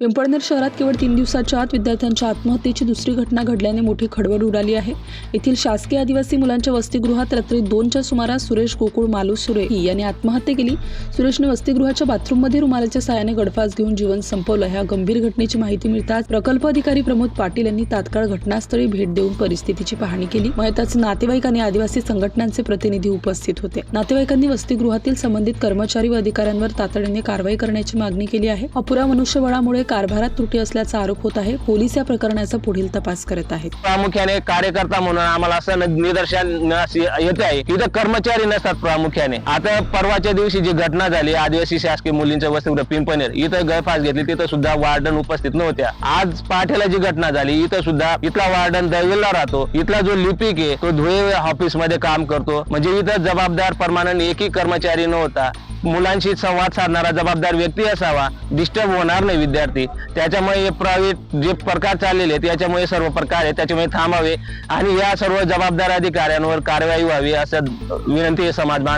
पिंपळनेर शहरात केवळ तीन दिवसाच्या आत विद्यार्थ्यांच्या आत्महत्येची दुसरी घटना घडल्याने मोठी खडबड उडाली आहे. येथील शासकीय आदिवासी मुलांच्या वसतिगृहात रात्री दोनच्या सुमारास सुरेश गोकुळ मालुसुरे यांनी आत्महत्या केली. सुरेशने वसतिगृहाच्या बाथरूममध्ये रुमालाच्या सहाय्याने गडफास घेऊन जीवन संपवलं. ह्या गंभीर घटनेची माहिती मिळताच प्रकल्प अधिकारी प्रमोद पाटील यांनी तात्काळ घटनास्थळी भेट देऊन परिस्थितीची पाहणी केली. मयताच नातेवाईक आणि आदिवासी संघटनांचे प्रतिनिधी उपस्थित होते. नातेवाईकांनी वसतिगृहातील संबंधित कर्मचारी व अधिकाऱ्यांवर तातडीने कारवाई करण्याची मागणी केली आहे. अपुऱ्या मनुष्यबळामुळे कारभारात त्रुटी असल्याचा आरोप होत आहे. पोलीस या प्रकरणाचा पुढील तपास करत आहेत. प्रामुख्याने कार्यकर्ता म्हणून आम्हाला असं निदर्शन येते आहे. की इथं कर्मचारी नसतात प्रामुख्याने. आता परवाच्या दिवशी जी घटना झाली आदिवासी शासकीय मुलींच्या वसतिगृह पिंपनेर इथं गळफास घेतली तिथं सुद्धा वार्डन उपस्थित नव्हत्या. आज पहाटेला जी घटना झाली इथं सुद्धा इथला वार्डन दर्वेला राहतो. इथला जो लिपिक आहे तो धुळे ऑफिसमध्ये काम करतो. म्हणजे इथं जबाबदार परमानंद एकही कर्मचारी नव्हता. मुलांशी संवाद साधणारा जबाबदार व्यक्ती असावा. डिस्टर्ब होणार नाही विद्यार्थी. त्याच्यामुळे हे प्रायव्हेट जे प्रकार चाललेले आहेत याच्यामुळे सर्व प्रकार आहे त्याच्यामुळे थांबावे. आणि या सर्व जबाबदार अधिकाऱ्यांवर कारवाई व्हावी असं विनंती आहे समाज बांध